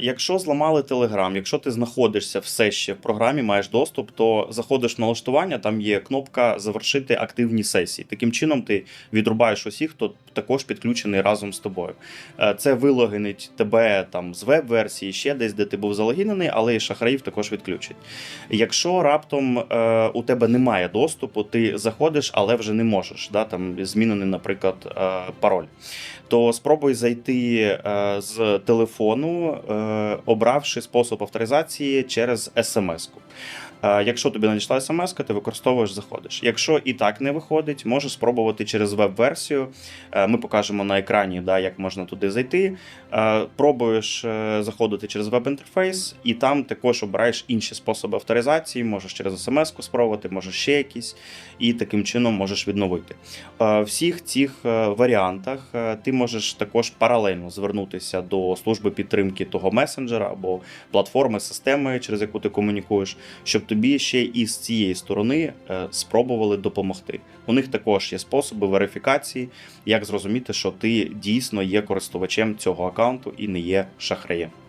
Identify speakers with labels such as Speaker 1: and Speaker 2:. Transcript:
Speaker 1: Якщо зламали Telegram, якщо ти знаходишся все ще в програмі, маєш доступ, то заходиш в налаштування, там є кнопка Завершити активні сесії. Таким чином ти відрубаєш усіх, хто також підключений разом з тобою. Е, Це вилогинить тебе там з веб-версії, ще десь, де ти був залогінений, але і шахраїв також відключить. Якщо раптом е, у тебе немає доступу, ти заходиш, але вже не можеш. Да, там змінений, наприклад, е, пароль. То спробуй зайти е, з телефону, е, обравши спосіб авторизації через смс-ку. Е, Якщо тобі надійшла смс, ти використовуєш, заходиш. Якщо і так не виходить, можеш спробувати через веб-версію. Е, Ми покажемо на екрані, да, як можна туди зайти. Е, Пробуєш заходити через веб-інтерфейс, і там також обираєш інші способи авторизації. Можеш через смс-ку спробувати, можеш ще якісь, і таким чином можеш відновити. Всіх цих варіантах ти можеш також паралельно звернутися до служби підтримки того месенджера або платформи, системи, через яку ти комунікуєш, щоб тобі ще і з цієї сторони е, спробували допомогти. У них також є способи верифікації, як зрозуміти, що ти дійсно є користувачем цього аккаунту і не є шахраєм.